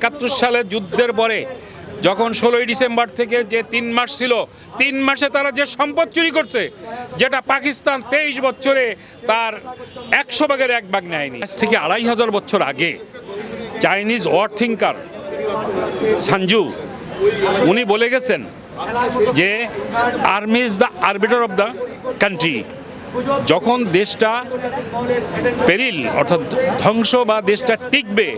একাত্তর সালে যুদ্ধের পরে, যখন ষোলোই ডিসেম্বর থেকে যে তিন মাস ছিল, তিন মাসে তারা যে সম্পদ চুরি করছে, যেটা পাকিস্তান তেইশ বছরে তার একশো ভাগের এক ভাগ নেয়নি। আজ থেকে আড়াই হাজার বছর আগে, চাইনিজ ওয়ার থিঙ্কার সানজু উনি বলে গেছেন যে army is the arbiter of the country যখন দেশটা পেরিল, অর্থাৎ ধ্বংস বা দেশটা টিকবে,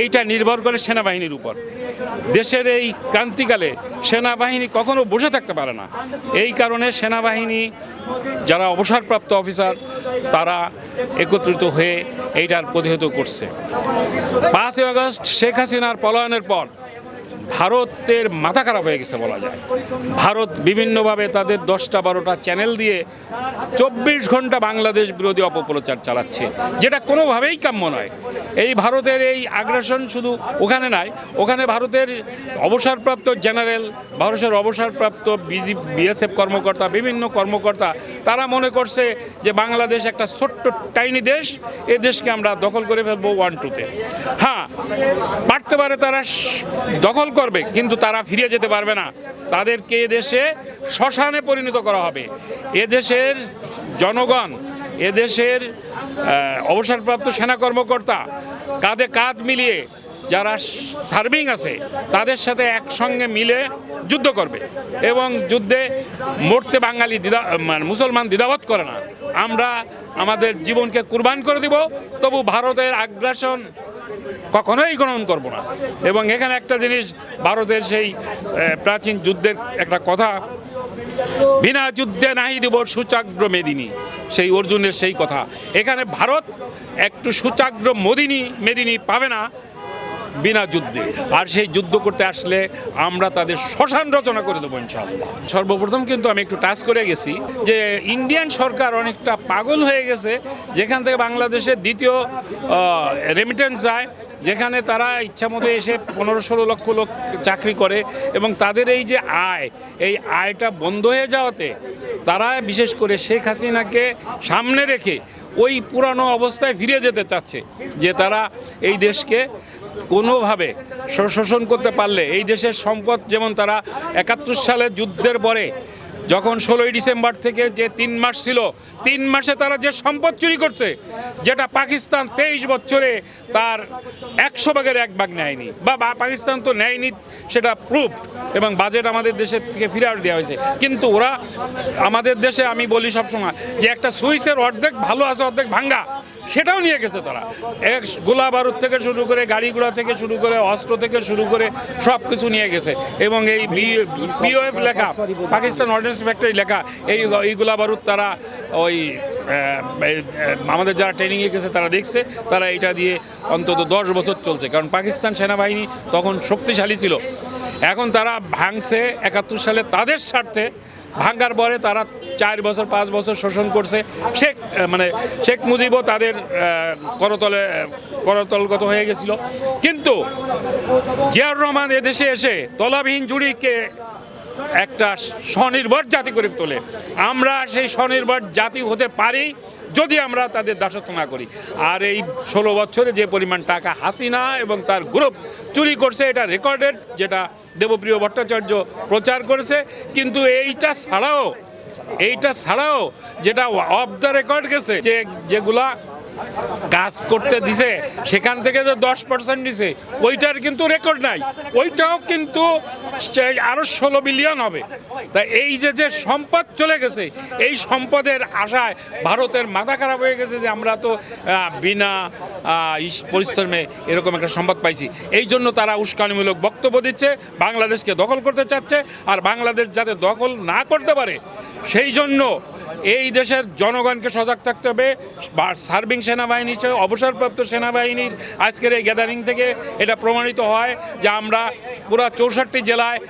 এইটা নির্ভর করে সেনাবাহিনীর উপর। দেশের এই ক্রান্তিকালে সেনাবাহিনী কখনো বসে থাকতে পারে না। এই কারণে সেনাবাহিনী, যারা অবসরপ্রাপ্ত অফিসার, তারা একত্রিত হয়ে এইটার প্রতিহত করছে। পাঁচই আগস্ট শেখ হাসিনার পলায়নের পর ভারতের মাথা খারাপ হয়ে গেছে বলা যায়। ভারত বিভিন্নভাবে তাদের দশটা বারোটা চ্যানেল দিয়ে চব্বিশ ঘণ্টা বাংলাদেশ বিরোধী অপপ্রচার চালাচ্ছে, যেটা কোনোভাবেই কাম্য নয়। এই ভারতের এই আগ্রাসন শুধু ওখানে নাই ওখানে ভারতের অবসরপ্রাপ্ত জেনারেল ভারতের অবসরপ্রাপ্ত বিজি বিএসএফ কর্মকর্তা, বিভিন্ন কর্মকর্তা, তারা মনে করছে যে বাংলাদেশ একটা ছোট্ট টাইনি দেশ এই দেশকে আমরা দখল করে ফেলব ওয়ান টুতে হ্যাঁ পারতে পারে তারা দখল করবে, কিন্তু তারা ফিরে যেতে পারবে না। তাদেরকে দেশে শ্মশানে পরিণত করা হবে। এ দেশের জনগণ, এদেশের অবসরপ্রাপ্ত সেনা কর্মকর্তা, কাঁধে কাঁধ মিলিয়ে যারা সার্ভিং আছে, তাদের সাথে একসঙ্গে মিলে যুদ্ধ করবে এবং যুদ্ধে মরতে বাঙালি দ্বিধা মানে মুসলমান দ্বিধাবোধ করে না। আমরা আমাদের জীবনকে কুরবান করে দিব, তবু ভারতের আগ্রাসন কখনোই গ্রহণ করব না। এবং এখানে একটা জিনিস, ভারতের সেই প্রাচীন যুদ্ধের একটা কথা, বিনা যুদ্ধে নাহি দিব সুচাগ্র মেদিনী, সেই অর্জুনের সেই কথা। এখানে ভারত একটু সুচাগ্র মদিনী, মেদিনী পাবে না বিনা যুদ্ধে। আর সেই যুদ্ধ করতে আসলে আমরা তাদের শ্মশান রচনা করে দেবো ইনশাআল্লাহ। সর্বপ্রথম কিন্তু আমি একটু টাচ করে গেছি যে ইন্ডিয়ান সরকার অনেকটা পাগল হয়ে গেছে, যেখান থেকে বাংলাদেশের দ্বিতীয় রেমিটেন্স যায়, যেখানে তারা ইচ্ছা মতো এসে পনেরো ষোলো লক্ষ লোক চাকরি করে এবং তাদের এই যে আয়, এই আয়টা বন্ধ হয়ে যাওয়াতে তারা বিশেষ করে শেখ হাসিনাকে সামনে রেখে ওই পুরানো অবস্থায় ফিরে যেতে চাচ্ছে, যে তারা এই দেশকে কোনোভাবে শোষণ করতে পারলে এই দেশের সম্পদ যেমন তারা একাত্তর সালে যুদ্ধের পরে, যখন ষোলোই ডিসেম্বর থেকে যে তিন মাস ছিল, তিন মাসে তারা যে সম্পদ চুরি করছে, যেটা পাকিস্তান তেইশ বছরে তার একশো ভাগের এক ভাগ নেয়নি। বা পাকিস্তান তো নেয়নি, সেটা প্রুফ এবং বাজেট আমাদের দেশের থেকে ফিরে দেওয়া হয়েছে। কিন্তু ওরা আমাদের দেশে, আমি বলি সবসময়, যে একটা সুইচের অর্ধেক ভালো আছে, অর্ধেক ভাঙ্গা। সেটাও নিয়ে গেছে তারা। এক গোলা বারুদ থেকে শুরু করে, গাড়িগুলো থেকে শুরু করে, অস্ত্র থেকে শুরু করে সব কিছু নিয়ে গেছে। এবং এই পিওএফ লেখা, পাকিস্তান অর্ডিন্যান্স ফ্যাক্টরি লেখা, এই এই গোলা বারুদ তারা ওই আমাদের যারা ট্রেনিংয়ে গেছে তারা দেখছে, তারা এটা দিয়ে অন্তত দশ বছর চলছে। কারণ পাকিস্তান সেনাবাহিনী তখন শক্তিশালী ছিল। এখন তারা ভাঙছে, একাত্তর সালে তাদের স্বার্থে ভাঙ্গার পরে তারা চার বছর, পাঁচ বছর শোষণ করছে। শেখ মানে শেখ মুজিবও তাদের করতলে করতলগত হয়ে গেছিল। কিন্তু জিয়াউর রহমান এদেশে এসে তলাবিহীন জুড়িকে একটা স্বনির্ভর জাতি করে তোলে। আমরা সেই স্বনির্ভর জাতি হতে পারি যদি আমরা তাদের দাসত্ব না করি। আর এই ষোলো বছরে যে পরিমাণ টাকা হাসিনা এবং তার গ্রুপ চুরি করছে, এটা রেকর্ডেড যেটা দেবপ্রিয় ভট্টাচার্য প্রচার করেছে, কিন্তু এইটা ছাড়াও এইটা ছাড়াও যেটা অফ দ্য রেকর্ড গেছে, যে যেগুলা কাজ করতে দিছে, সেখান থেকে যে দশ পার্সেন্ট দিছে, ওইটার কিন্তু রেকর্ড নাই। ওইটাও কিন্তু সে- আরও ষোলো বিলিয়ন হবে। তা এই যে যে সম্পদ চলে গেছে, এই সম্পদের আশায় ভারতের মাথা খারাপ হয়ে গেছে যে আমরা তো বিনা পরিশ্রমে এরকম একটা সম্পদ পাইছি। এই জন্য তারা উস্কানিমূলক বক্তব্য দিচ্ছে, বাংলাদেশকে দখল করতে চাচ্ছে, আর বাংলাদেশ যাতে দখল না করতে পারে, সেই জন্য এই দেশের জনগণকে সজাগ থাকতে হবে সার্ভিং সেনাবাহিনী হিসেবে অবসরপ্রাপ্ত সেনাবাহিনীর আজকের এই গ্যাদারিং থেকে এটা প্রমাণিত হয় যে আমরা পুরো চৌষট্টি জেলায়,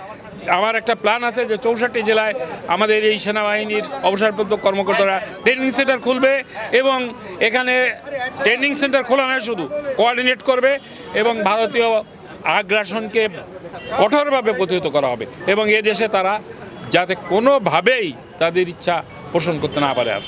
আমার একটা প্ল্যান আছে যে চৌষট্টি জেলায় আমাদের এই সেনাবাহিনীর অবসরপ্রাপ্ত কর্মকর্তারা ট্রেনিং সেন্টার খুলবে এবং এখানে ট্রেনিং সেন্টার খোলা নয় শুধু কোঅর্ডিনেট করবে এবং ভারতীয় আগ্রাসনকে কঠোরভাবে প্রতিহত করা হবে এবং এ দেশে তারা যাতে কোনোভাবেই তাদের ইচ্ছা পোষণ করতে না পারে আর।